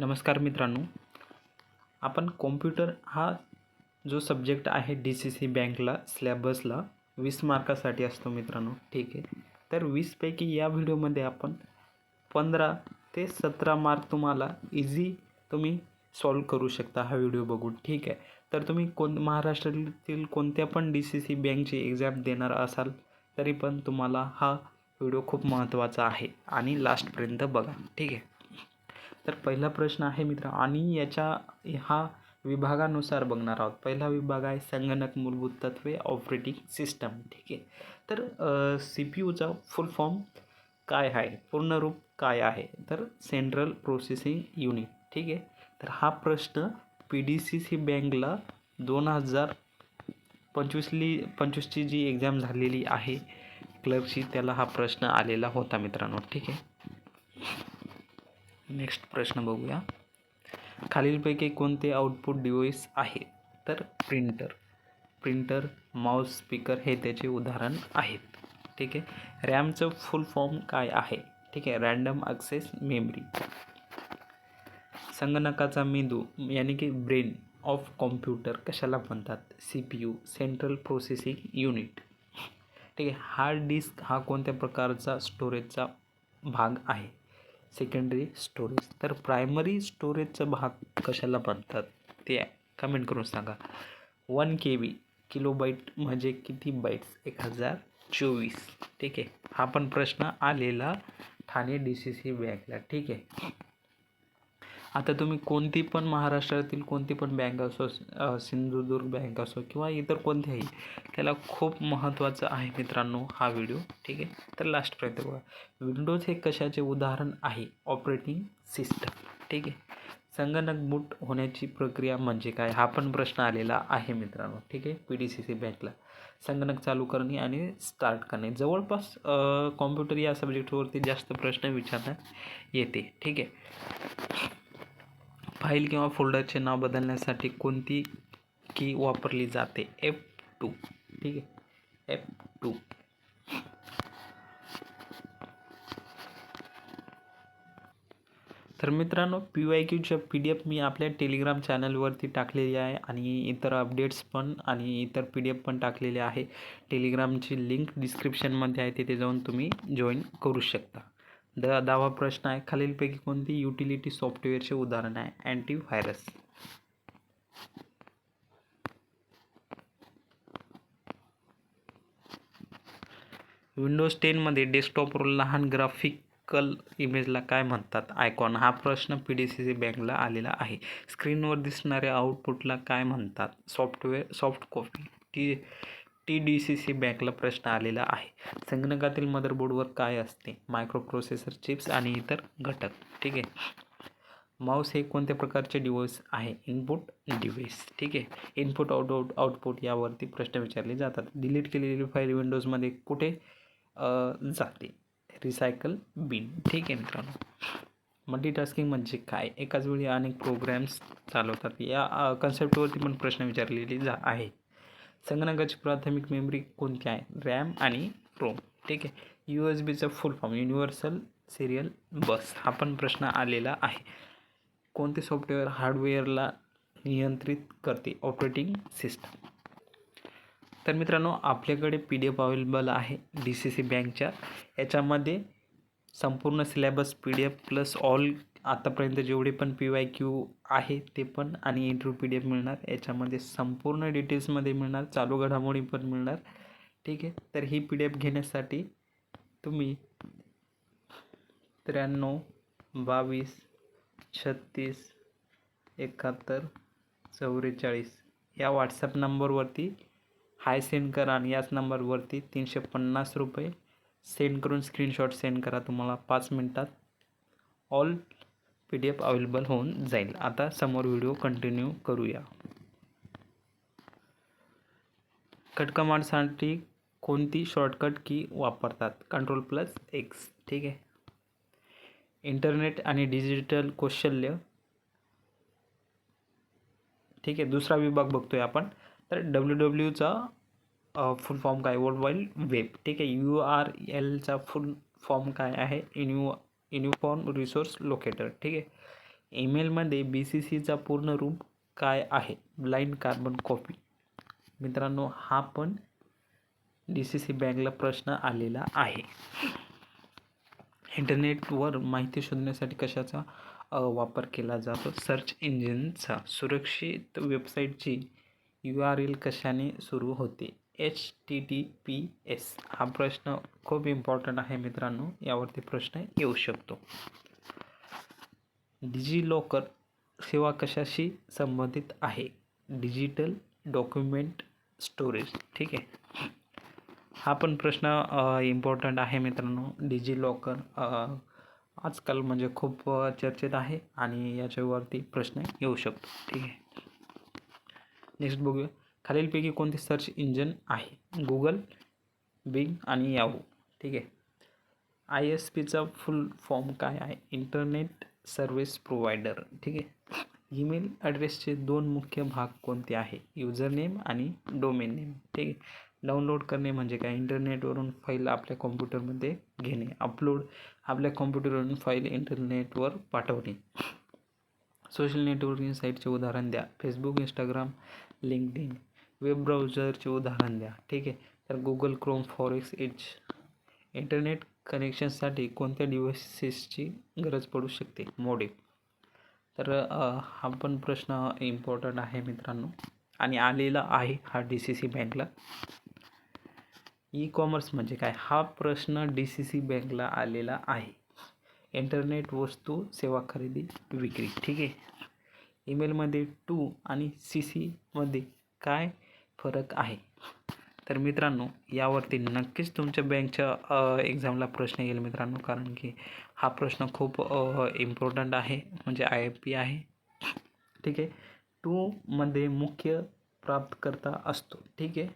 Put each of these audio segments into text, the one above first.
नमस्कार मित्रांनो. आपण कॉम्प्युटर हा जो सब्जेक्ट आहे डी सी सी बँकला स्लॅबसला वीस मार्कासाठी असतो मित्रांनो. ठीक आहे? तर वीसपैकी या व्हिडिओमध्ये आपण पंधरा ते सतरा मार्क तुम्हाला इझी तुम्ही सॉल्व करू शकता हा व्हिडिओ बघून. ठीक आहे? तर तुम्ही कोण महाराष्ट्रातील कोणत्या पण डी सी सी बँकची एक्झाम देणार असाल तरी पण तुम्हाला हा व्हिडिओ खूप महत्त्वाचा आहे. आणि लास्टपर्यंत बघा. ठीक आहे? तर पहिला प्रश्न आहे मित्र आणि याच्या हा विभागानुसार बघणार आहोत. पहिला विभाग आहे संगणक मूलभूत तत्वे ऑपरेटिंग सिस्टम ठीक आहे. तर सी पी यूचा फुल फॉर्म काय आहे? पूर्ण रूप काय आहे? तर सेंट्रल प्रोसेसिंग युनिट ठीक आहे. तर हा प्रश्न पी डी सी सी बँकला दोन हजार पंचवीसली पंचवीसची जी एक्झाम झालेली आहे क्लर्कची त्याला हा प्रश्न आलेला होता मित्रांनो. ठीक आहे. नेक्स्ट प्रश्न बघूया. खालीलपैकी कोणते आउटपुट डिव्हाइस आहे? तर प्रिंटर. प्रिंटर माउस स्पीकर हे त्याचे उदाहरण आहेत. ठीक आहे? रॅमचं फुल फॉर्म काय आहे? ठीक आहे? Random access memory. संगणकाचा मेंदू यानी की ब्रेन ऑफ कॉम्प्युटर कशाला म्हणतात? C P U central processing unit. ठीक आहे? हार्ड डिस्क हा कोणत्या प्रकारचा स्टोरेजचा भाग आहे? सेकंडरी स्टोरेज तर प्रायमरी स्टोरेजचा भाग कशाला म्हणतात ते कमेंट करून सांगा. One K B kilo bite म्हणजे किती बाईट्स एक हजार चोवीस. ठीक आहे. हा पण प्रश्न आलेला ठाणे डी सी सी बँकला ठीक आहे. आता तुम्ही कोणती पण महाराष्ट्रातील कोणती पण बँक असो सिंधुदुर्ग बँक असो किंवा इतर कोणत्याही त्याला खूप महत्त्वाचं आहे मित्रांनो हा व्हिडिओ ठीक आहे? तर लास्टपर्यंत बघा. विंडोज हे कशाचे उदाहरण आहे? ऑपरेटिंग सिस्टम ठीक आहे? संगणक बूट होण्याची प्रक्रिया म्हणजे काय? हा पण प्रश्न आलेला आहे मित्रांनो. ठीक आहे? पी डी सी सी बँकला संगणक चालू करणे आणि स्टार्ट करणे. जवळपास कॉम्प्युटर या सब्जेक्टवरती जास्त प्रश्न विचारण्यात येते. ठीक आहे? फाईल किंवा फोल्डरचे नाव बदलण्यासाठी कोणती की वापरली जाते? एफ टू ठीक आहे? एफ टू तर मित्रांनो पी वाय क्यूच्या पी डी एफ मी आपल्या टेलिग्राम चॅनलवरती टाकलेली आहे आणि इतर अपडेट्स पण आणि इतर पी डी एफ पण टाकलेले आहे. टेलिग्रामची लिंक डिस्क्रिप्शनमध्ये आहे तिथे जाऊन तुम्ही जॉईन करू शकता. द दहावा प्रश्न आहे खालीलपैकी कोणती युटिलिटी सॉफ्टवेअरचे उदाहरण आहे? अँटीव्हायरस. विंडोज टेनमध्ये डेस्कटॉपवर लहान ग्राफिकल इमेजला काय म्हणतात? आयकॉन. हा प्रश्न पी डी सी सी बँकला आलेला आहे. स्क्रीनवर दिसणाऱ्या आउटपुटला काय म्हणतात? Software soft copy. T T D C C बँकला प्रश्न आलेला आहे. संगणकातील मदरबोर्डवर काय असते? मायक्रो प्रोसेसर चिप्स आणि इतर घटक. ठीक आहे. माऊस हे कोणत्या प्रकारचे डिव्हाइस आहे? Input device. ठीक आहे. इनपुट आउट आउट आउटपुट यावरती प्रश्न विचारले जातात. डिलीट केलेली फाईल विंडोजमध्ये कुठे जाते? Recycle bin. ठीक आहे मित्रांनो. मल्टीटास्किंग म्हणजे काय? एकाच वेळी अनेक प्रोग्रॅम्स चालवतात. या कन्सेप्टवरती पण प्रश्न विचारलेले जा आहे संगणकाची प्राथमिक मेमरी कोणती आहे? रॅम आणि रोम. ठीक आहे. यू एस बीचा full form universal serial bus हा पण प्रश्न आलेला आहे. कोणते सॉफ्टवेअर हार्डवेअरला नियंत्रित करते? Operating system. तर मित्रांनो आपल्याकडे पी डी एफ अवेलेबल आहे डी सी सी बँकच्या. याच्यामध्ये संपूर्ण syllabus P D F plus all आतापर्यंत जेवढे पण पी वाय क्यू आहे ते पण आणि इंटरव्ह्यू पी डी एफ मिळणार याच्यामध्ये संपूर्ण डिटेल्समध्ये मिळणार चालू घडामोडी पण मिळणार. ठीक आहे? तर ही पी डी एफ घेण्यासाठी तुम्ही त्र्याण्णव बावीस छत्तीस एकाहत्तर चौवेचाळीस या व्हॉट्सअप नंबरवरती हाय सेंड करा आणि याच नंबरवरती तीनशे पन्नास रुपये सेंड करून स्क्रीनशॉट सेंड करा तुम्हाला पाच मिनटात. All P D F available होऊन जाईल. आता समोर व्हिडिओ कंटिन्यू करूया. कट कमांडसाठी कोणती शॉर्टकट की वापरतात? Control plus X. ठीक आहे. इंटरनेट आणि डिजिटल कौशल्य. ठीक आहे. दुसरा विभाग बघतोय आपण. तर डब्ल्यू डब्ल्यूचा फुल फॉर्म काय? वर्ल्ड वाईड वेब ठीक आहे. यू आर एलचा फुल फॉर्म काय आहे? इन्यू युनिफॉर्म रिसोर्स लोकेटर ठीक आहे? ईमेलमध्ये बी सी सीचा पूर्ण रूप काय आहे? ब्लाइंड कार्बन कॉपी मित्रांनो हा पण डी सी सी बँकला प्रश्न आलेला आहे. इंटरनेटवर माहिती शोधण्यासाठी कशाचा वापर केला जातो? सर्च इंजिनचा सुरक्षित वेबसाईटची यू आर एल कशाने सुरू होते? H T T P S हा प्रश्न खूप इम्पॉर्टंट आहे मित्रांनो. यावरती प्रश्न येऊ शकतो. डिजिलॉकर सेवा कशाशी संबंधित आहे? Digital document storage. ठीक आहे. हा पण प्रश्न इम्पॉर्टंट आहे मित्रांनो. डिजिलॉकर आजकाल म्हणजे खूप चर्चेत आहे आणि याच्यावरती प्रश्न येऊ शकतो. ठीक आहे. नेक्स्ट बघूया. खालीलपैकी कोणते सर्च इंजन आहे? गुगल बिंग आणि याहू ठीक आहे? आय एस पीचा फुल फॉर्म काय आहे? इंटरनेट सर्व्हिस प्रोव्हायडर ठीक आहे? ईमेल ॲड्रेसचे दोन मुख्य भाग कोणते आहे? युजर नेम आणि डोमेन नेम ठीक आहे? डाउनलोड करणे म्हणजे काय? इंटरनेटवरून फाईल आपल्या कॉम्प्युटरमध्ये घेणे. अपलोड आपल्या कॉम्प्युटरवरून फाईल इंटरनेटवर पाठवणे. सोशल नेटवर्किंग साईटचे उदाहरण द्या. फेसबुक इंस्टाग्राम लिंकडिन वेब ब्राउझरचे उदाहरण द्या. ठीक आहे? तर Google Chrome forex edge internet कनेक्शनसाठी कोणत्या डिव्हाइसेसची गरज पडू शकते? मोडेम तर हा पण प्रश्न इम्पॉर्टंट आहे मित्रांनो. आणि आलेला आहे हा डी सी सी बँकला. ई कॉमर्स म्हणजे काय? हा प्रश्न डी सी सी बँकला आलेला आहे. इंटरनेट वस्तू सेवा खरेदी विक्री. ठीक आहे? ईमेलमध्ये टू आणि सी सीमध्ये काय? फरक आहे. तर मित्रांनो यावरती नक्कीच तुमच्या बँकच्या एक्झामला प्रश्न येईल मित्रांनो कारण की हा प्रश्न खूप इम्पॉर्टंट आहे म्हणजे आय एफ पी आहे. ठीक आहे? टूमध्ये मुख्य प्राप्तकर्ता असतो. ठीक आहे?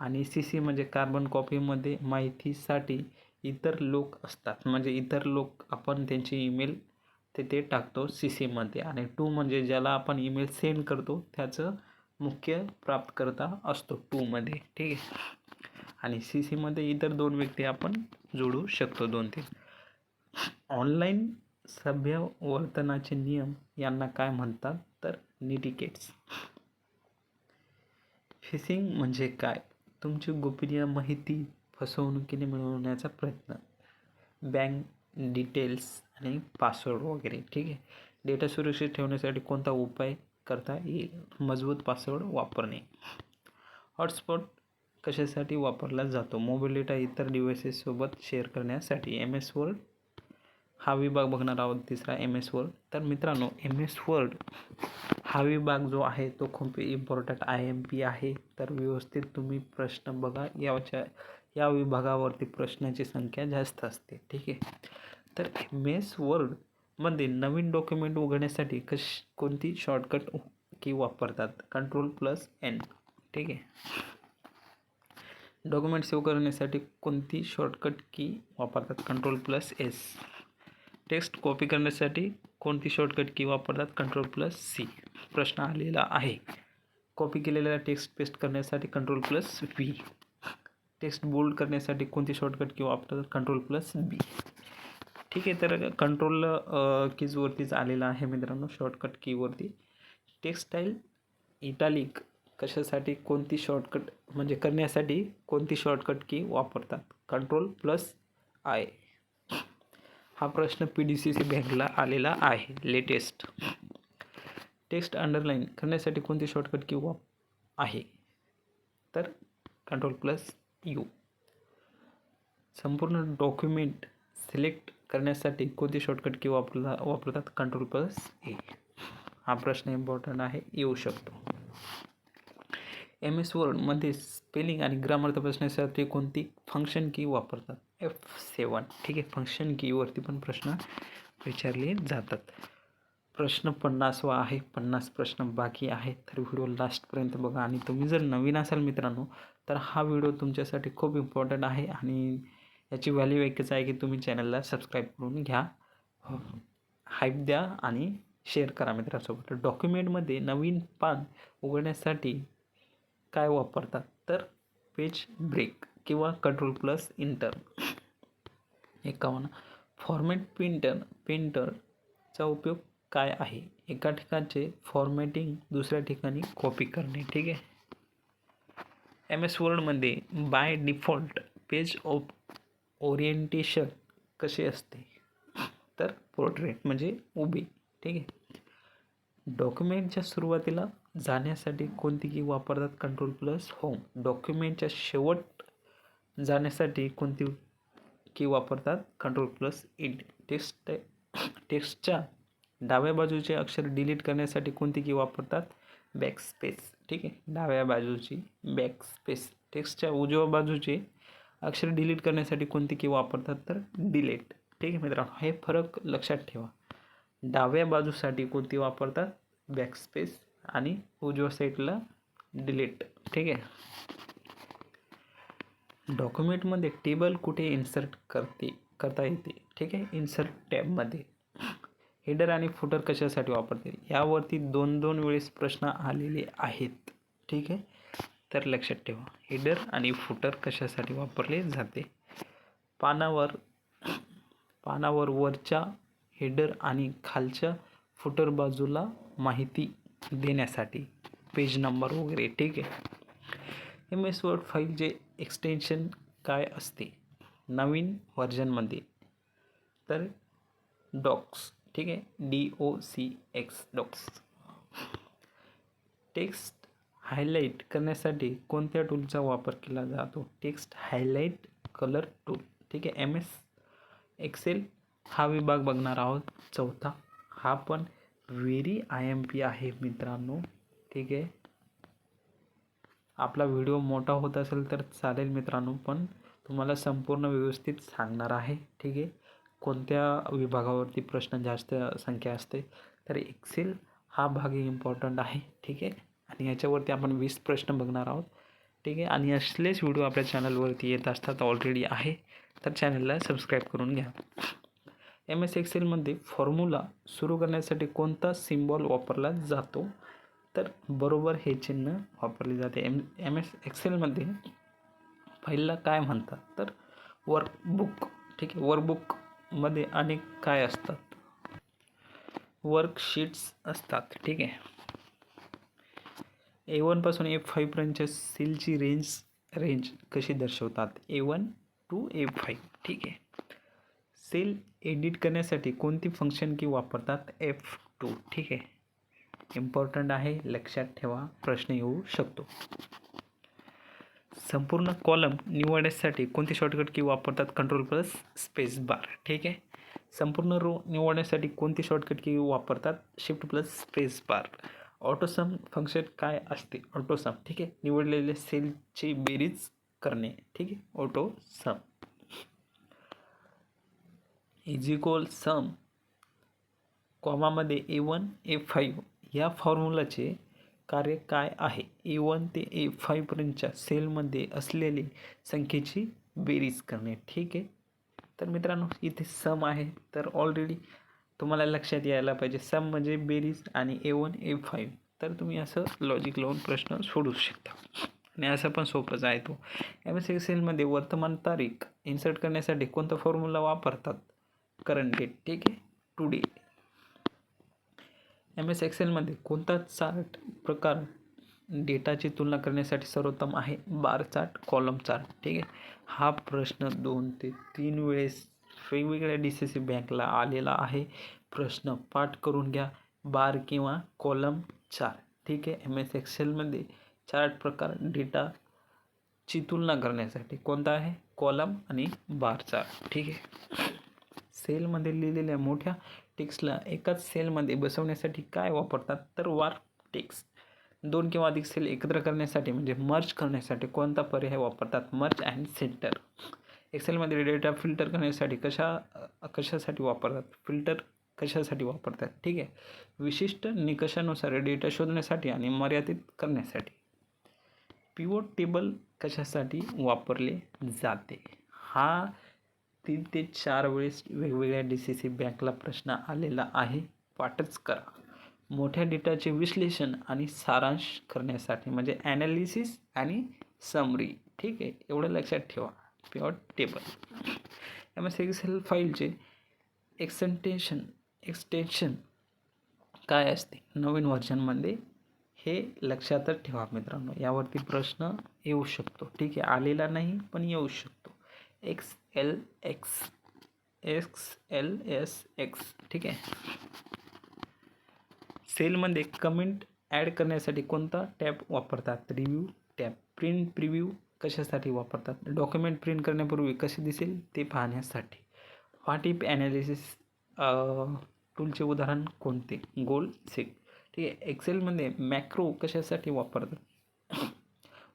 आणि सी सी म्हणजे कार्बन कॉपीमध्ये माहितीसाठी इतर लोक असतात. म्हणजे इतर लोक आपण त्यांची ईमेल तिथे टाकतो सी सीमध्ये आणि टू म्हणजे ज्याला आपण ईमेल सेंड करतो त्याचं मुख्य प्राप्तकर्ता असतो टूमध्ये ठीक आहे? आणि सी सीमध्ये इतर दोन व्यक्ती आपण जोडू शकतो दोन तीन. ऑनलाईन सभ्य वर्तनाचे नियम यांना काय म्हणतात? तर निटिकेट्स फिशिंग म्हणजे काय? तुमची गोपनीय माहिती फसवणुकीने मिळवण्याचा प्रयत्न. बँक डिटेल्स आणि पासवर्ड वगैरे ठीक आहे? डेटा सुरक्षित ठेवण्यासाठी कोणता उपाय करता येईल. मजबूत पासवर्ड वापरणे. हॉटस्पॉट कशासाठी वापरला जातो? मोबाईल डेटा इतर डिव्हायसेससोबत शेअर करण्यासाठी एम एस वर्ड हा विभाग बघणार आहोत. तिसरा एम एस वर्ड तर मित्रांनो एम एस वर्ड हा विभाग जो आहे तो खूप इम्पॉर्टंट आय एम पी आहे. तर व्यवस्थित तुम्ही प्रश्न बघा. याच्या या विभागावरती प्रश्नाची संख्या जास्त असते. ठीक आहे? तर एम एस मध्ये नवीन डॉक्युमेंट उघडण्यासाठी कश कोणती शॉर्टकट की वापरतात? कंट्रोल प्लस एन ठीक आहे. डॉक्युमेंट सेव्ह करण्यासाठी कोणती शॉर्टकट की वापरतात? Control plus S text copy करण्यासाठी कोणती शॉर्टकट की वापरतात? कंट्रोल प्लस सी प्रश्न आलेला आहे. कॉपी केलेला टेक्स्ट पेस्ट करण्यासाठी control plus V text bold करण्यासाठी कोणती शॉर्टकट की वापरतात? कंट्रोल प्लस बी ठीक आहे तर कंट्रोल कीजवरतीच आलेला आहे मित्रांनो शॉर्टकट कीवरती टेक्स्टाईल इटालिक कशासाठी कोणती शॉर्टकट म्हणजे करण्यासाठी कोणती शॉर्टकट की वापरतात? कंट्रोल प्लस आय हा प्रश्न पी डी सी सी बँकला आलेला आहे लेटेस्ट टेक्स्ट अंडरलाईन करण्यासाठी कोणती शॉर्टकट की वाप आहे? तर कंट्रोल प्लस यू संपूर्ण डॉक्युमेंट सिलेक्ट करण्यासाठी कोणती शॉर्टकट की वापरला वापरतात? कंट्रोल प्लस ए हा प्रश्न इम्पॉर्टंट आहे. येऊ शकतो. एम एस वर्डमध्ये स्पेलिंग आणि ग्रामर तपासण्यासाठी कोणती फंक्शन की वापरतात? एफ सेवन ठीक आहे. फंक्शन कीवरती पण प्रश्न विचारले जातात. प्रश्न पन्नासवा आहे. पन्नास प्रश्न बाकी आहे तर व्हिडिओ लास्टपर्यंत बघा. आणि तुम्ही जर नवीन असाल मित्रांनो तर हा व्हिडिओ तुमच्यासाठी खूप इम्पॉर्टंट आहे. आणि याची व्हॅल्यू एकच आहे की तुम्ही चॅनलला सबस्क्राईब करून घ्या. हाईप द्या आणि शेअर करा मित्रांसोबत. डॉक्युमेंटमध्ये नवीन पान उघडण्यासाठी काय वापरतात? तर पेज ब्रेक किंवा कंट्रोल प्लस इंटर एकावन्न. फॉर्मॅट प्रिंटर प्रिंटरचा उपयोग काय आहे? एका ठिकाणचे फॉर्मॅटिंग दुसऱ्या ठिकाणी कॉपी करणे. ठीक आहे? M S वर्डमध्ये by default page of orientation कसे असते? तर पोर्ट्रेट म्हणजे उभी ठीक आहे? डॉक्युमेंटच्या सुरुवातीला जाण्यासाठी कोणती की वापरतात? कंट्रोल प्लस होम डॉक्युमेंटच्या शेवट जाण्यासाठी कोणती की वापरतात? कंट्रोल प्लस इंट टेक्स्ट टेक्स्टच्या डाव्या बाजूचे अक्षर डिलीट करण्यासाठी कोणती की वापरतात? बॅक स्पेस ठीक आहे? डाव्या बाजूची बॅक स्पेस टेक्स्टच्या उजव्या बाजूचे अक्षर डिलीट करण्यासाठी कोणती की वापरतात तर डिलीट ठीक आहे मित्रांनो हे फरक लक्षात ठेवा. डाव्या बाजूसाठी कोणती वापरतात? बॅक स्पेस आणि उजव्या साईडला डिलीट ठीक आहे. डॉक्युमेंटमध्ये टेबल कुठे इन्सर्ट करते करता येते? ठीक आहे इन्सर्ट टॅबमध्ये हेडर आणि फुटर कशासाठी वापरते? यावरती दोन दोन वेळेस प्रश्न आलेले आहेत. ठीक आहे. तर लक्षात ठेवा हेडर आणि फुटर कशासाठी वापरले जाते? पानावर पानावर वरच्या हेडर आणि खालच्या फुटर बाजूला माहिती देण्यासाठी पेज नंबर वगैरे ठीक आहे? एम एस वर्ड फाईलचे एक्सटेन्शन काय असते? नवीन व्हर्जनमध्ये तर डॉक्स ठीक आहे? D O C X docx text highlight करण्यासाठी कोणत्या टूलचा वापर केला जातो? Text highlight colour tool. ठीक आहे एम एस एक्सेल हा विभाग बघणार आहोत. चौथा हा पण व्हेरी आय एम पी आहे मित्रांनो. ठीक आहे. आपला व्हिडिओ मोठा होत असेल तर चालेल मित्रांनो पण तुम्हाला संपूर्ण व्यवस्थित सांगणार आहे. ठीक आहे. कोणत्या विभागावरती प्रश्न जास्त संख्या असते? तर एक्सेल हा भाग इम्पॉर्टंट आहे. ठीक आहे. आणि याच्यावरती आपण वीस प्रश्न बघणार आहोत. ठीक आहे? आणि असलेच व्हिडिओ आपल्या चॅनलवरती येत असतात ऑलरेडी आहे. तर चॅनलला सबस्क्राईब करून घ्या. एम एस एक्सेलमध्ये फॉर्म्युला सुरू करण्यासाठी कोणता सिम्बॉल वापरला जातो? तर बरोबर हे चिन्ह वापरले जाते. एम एम एस एक्सेलमध्ये फाईलला काय म्हणतात? तर वर्कबुक ठीक आहे? वर्कबुकमध्ये अनेक काय असतात? वर्कशीट्स असतात. ठीक आहे? ए वनपासून ए फाईव्हपर्यंतच्या सेलची रेंज रेंज कशी दर्शवतात? A one two A five ठीक आहे. सेल एडिट करण्यासाठी कोणती फंक्शन की वापरतात? एफ टू ठीक आहे. इम्पॉर्टंट आहे. लक्षात ठेवा. प्रश्न येऊ शकतो. संपूर्ण कॉलम निवडण्यासाठी कोणती शॉर्टकट की वापरतात? कंट्रोल प्लस स्पेस बार ठीक आहे. संपूर्ण रो निवडण्यासाठी कोणती शॉर्टकट की वापरतात? Shift plus space bar autosum function काय असते? ऑटोसम ठीक आहे? निवडलेले सेलची बेरीज करणे ठीक आहे? Auto sum is equal sum कॉमामध्ये A one A five या फॉर्म्युलाचे कार्य काय आहे? ए वन ते ए फाईव्हपर्यंतच्या सेलमध्ये असलेली संख्येची बेरीज करणे ठीक आहे? तर मित्रांनो इथे सम आहे. तर ऑलरेडी तुम्हाला लक्षात यायला पाहिजे. सम म्हणजे बेरीज आणि ए वन ए फाईव्ह. तर तुम्ही असं लॉजिक लावून प्रश्न सोडू शकता. आणि असं पण सोपंच आहे तो. एम एस एक्सेलमध्ये वर्तमान तारीख इन्सर्ट करण्यासाठी कोणता फॉर्म्युला वापरतात? करंट डेट ठीक आहे? टू डे एम एस एक्सेलमध्ये कोणता चार्ट प्रकार डेटाची तुलना करण्यासाठी सर्वोत्तम आहे? बार चार्ट कॉलम चार्ट ठीक आहे? हा प्रश्न दोन ते तीन वेळेस वेगवेगळ्या डी सी सी बँकला आलेला आहे. प्रश्न पाठ करून घ्या. बार किंवा कॉलम चार. ठीक आहे? एम एस एक्सेलमध्ये चार्ट प्रकार डेटाची तुलना करण्यासाठी कोणता आहे? कॉलम आणि बार चार्ट. ठीक आहे? सेलमध्ये लिहिलेल्या मोठ्या टेक्स्टला एकाच सेलमध्ये बसवण्यासाठी काय वापरतात? तर वार टेक्स्ट. दोन किंवा अधिक सेल एकत्र करण्यासाठी म्हणजे मर्ज करण्यासाठी कोणता पर्याय वापरतात? Merge and centre. एक्सेलमध्ये डेटा फिल्टर करण्यासाठी कशा कशासाठी वापरतात? फिल्टर कशासाठी वापरतात? ठीक आहे. विशिष्ट निकषानुसार डेटा शोधण्यासाठी आणि मर्यादित करण्यासाठी पिवोट टेबल कशासाठी वापरले जाते? हा तीन ते चार वेळेस वेगवेगळ्या डी सी सी बँकला प्रश्न आलेला आहे. पाठच करा. मोठ्या डेटाचे विश्लेषण आणि सारांश करण्यासाठी म्हणजे ॲनालिसिस आणि समरी ठीक आहे. एवढं लक्षात ठेवा. Pure table. M S Excel फाईलचे एक्सटेन्शन एक्सटेन्शन काय असते? नवीन व्हर्जनमध्ये हे लक्षातच ठेवा मित्रांनो. यावरती प्रश्न येऊ शकतो. ठीक आहे आलेला नाही पण येऊ शकतो. X L X X L S X ठीक आहे. सेलमध्ये कमेंट ॲड करण्यासाठी कोणता टॅब वापरतात? रिव्ह्यू टॅब प्रिंट प्रिव्ह्यू कशासाठी वापरतात? डॉक्युमेंट प्रिंट करण्यापूर्वी कसे दिसेल ते पाहण्यासाठी. वाटिप ॲनालिसिस टूलचे उदाहरण कोणते? गोल सेट ठीक आहे एक्सेलमध्ये मॅक्रो कशासाठी वापरतात?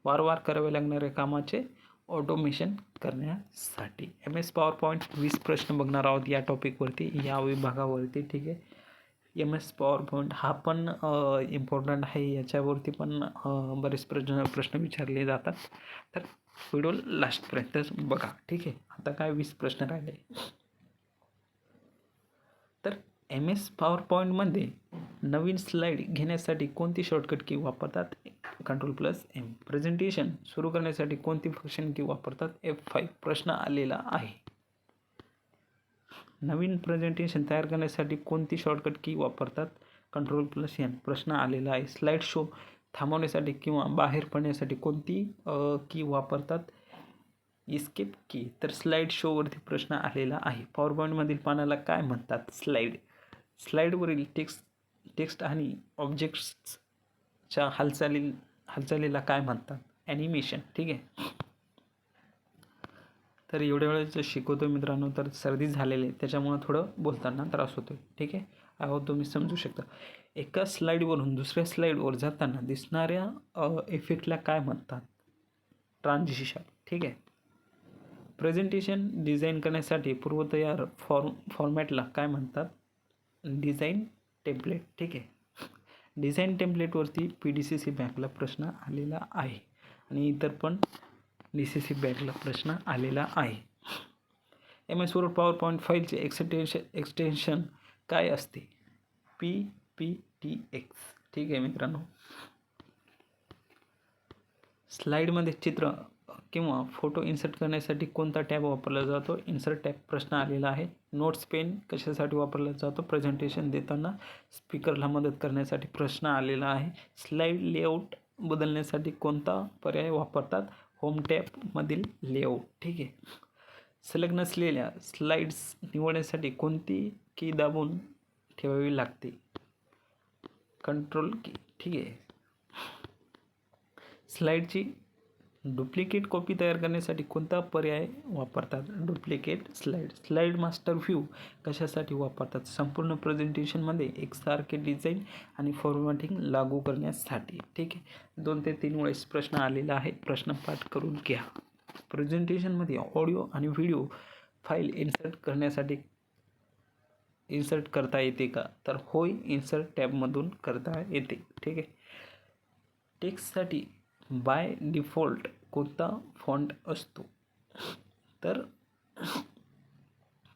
वारंवार करावे लागणाऱ्या कामाचे ऑटोमेशन करण्यासाठी. एम एस पॉवर पॉईंट वीस प्रश्न बघणार आहोत या टॉपिकवरती या विभागावरती. ठीक आहे. एम एस पॉवर पॉईंट हा पण इम्पॉर्टंट आहे. याच्यावरती पण बरेच प्रश्न प्रश्न विचारले जातात. तर व्हिडिओ लास्टपर्यंत बघा. ठीक आहे? आता काय वीस प्रश्न राहिले. तर एम एस पॉवर पॉईंटमध्ये नवीन स्लाईड घेण्यासाठी कोणती शॉर्टकट की वापरतात? कंट्रोल प्लस एम प्रेझेंटेशन सुरू करण्यासाठी कोणती फंक्शन की वापरतात? एफ फाईव्ह प्रश्न आलेला आहे. नवीन प्रेझेंटेशन तयार करण्यासाठी कोणती शॉर्टकट की वापरतात? कंट्रोल प्लस एन प्रश्न आलेला आहे. स्लाईड शो थांबवण्यासाठी किंवा बाहेर पडण्यासाठी कोणती की वापरतात? इस्केप की तर स्लाईड शोवरती प्रश्न आलेला आहे. पॉवर पॉईंटमधील पानाला काय म्हणतात? स्लाईड स्लाईडवरील टेक्स्ट टेक्स्ट आणि ऑब्जेक्ट्सच्या हालचाली हालचालीला काय म्हणतात? ॲनिमेशन ठीक आहे. तर एवढ्या वेळेस शिकवतो मित्रांनो तर सर्दी झालेली आहे त्याच्यामुळं थोडं बोलताना त्रास होतो आहे ठीक आहे? आहो तुम्ही समजू शकता. एका स्लाईडवरून दुसऱ्या स्लाईडवर जाताना दिसणाऱ्या इफेक्टला काय म्हणतात? ट्रान्झिशन. ठीक आहे? प्रेझेंटेशन डिझाईन करण्यासाठी पूर्वतयार फॉर्म फॉर्मॅटला काय म्हणतात? डिझाईन टेम्पलेट ठीक आहे? डिझाईन टेम्पलेटवरती पी डी सी सी बँकला प्रश्न आलेला आहे. आणि इतर पण डी सी सी बँकला प्रश्न आलेला आहे. M S word power point फाईलचे एक्सटेन्शन एक्सटेन्शन काय असते? पी पी टी एक्स ठीक आहे मित्रांनो. स्लाईडमध्ये चित्र किंवा फोटो इन्सर्ट करण्यासाठी कोणता टॅब वापरला जातो? इन्सर्ट टॅब प्रश्न आलेला आहे. नोट्स पेन कशासाठी वापरला जातो? प्रेझेंटेशन देताना स्पीकरला मदत करण्यासाठी प्रश्न आलेला आहे. स्लाईड लेआउट बदलण्यासाठी कोणता पर्याय वापरतात? होम टॅपमधील लेआउट ठीक आहे? सलग नसलेल्या स्लाईड्स निवडण्यासाठी कोणती की दाबून ठेवावी लागते? कंट्रोल की ठीक आहे? स्लाईडची डुप्लिकेट कॉपी तयार करण्यासाठी कोणता पर्याय वापरतात? Duplicate slide slide master view कशासाठी वापरतात? संपूर्ण प्रेझेंटेशनमध्ये एकसारखे डिझाईन आणि फॉर्मॅटिंग लागू करण्यासाठी. ठीक आहे? दोन ते तीन वेळेस प्रश्न आलेला आहे. प्रश्न पाठ करून घ्या. प्रेझेंटेशनमध्ये ऑडिओ आणि व्हिडिओ फाईल इन्सर्ट करण्यासाठी इन्सर्ट करता येते का? तर होय इन्सर्ट टॅबमधून करता येते. ठीक आहे? टेक्स्टसाठी बाय डिफॉल्ट कोणता फॉन्ट असतो? तर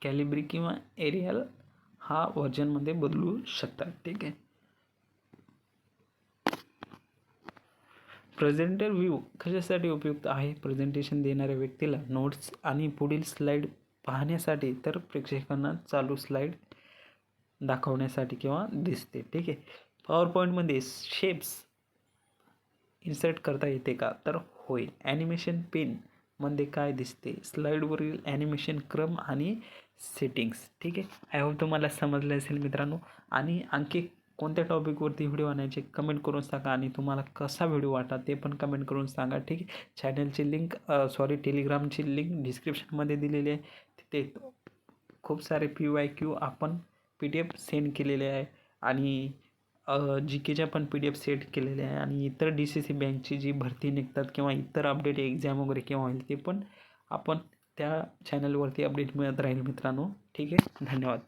कॅलिब्री किंवा एरियल हा व्हर्जनमध्ये बदलू शकतात ठीक आहे? प्रेझेंटर व्ह्यू कशासाठी उपयुक्त आहे? प्रेझेंटेशन देणाऱ्या व्यक्तीला नोट्स आणि पुढील स्लाईड पाहण्यासाठी तर प्रेक्षकांना चालू स्लाईड दाखवण्यासाठी किंवा दिसते ठीक आहे? पॉवर पॉईंटमध्ये शेप्स इन्सर्ट करता येते का? तर होईल. ॲनिमेशन पेनमध्ये काय दिसते? स्लाईडवरील ॲनिमेशन क्रम आणि सेटिंग्स ठीक आहे? आय होप तुम्हाला समजलं असेल मित्रांनो. आणि आणखी कोणत्या टॉपिकवरती व्हिडिओ आणायचे कमेंट करून सांगा आणि तुम्हाला कसा व्हिडिओ वाटा ते पण कमेंट करून सांगा. ठीक आहे? चॅनलची लिंक सॉरी टेलिग्रामची लिंक डिस्क्रिप्शनमध्ये दिलेली आहे. तिथे खूप सारे पी वाय क्यू आपण पी डी एफ सेंड केलेले आहे. आणि जी केच्या पण पी डी एफ सेट केलेले आहे आणि इतर डी सी सी बँकची जी भरती निघतात किंवा इतर अपडेट एक्झाम वगैरे केव्हा होईल ते पण आपण त्या चॅनलवरती अपडेट मिळत राहील मित्रांनो. ठीक आहे? धन्यवाद.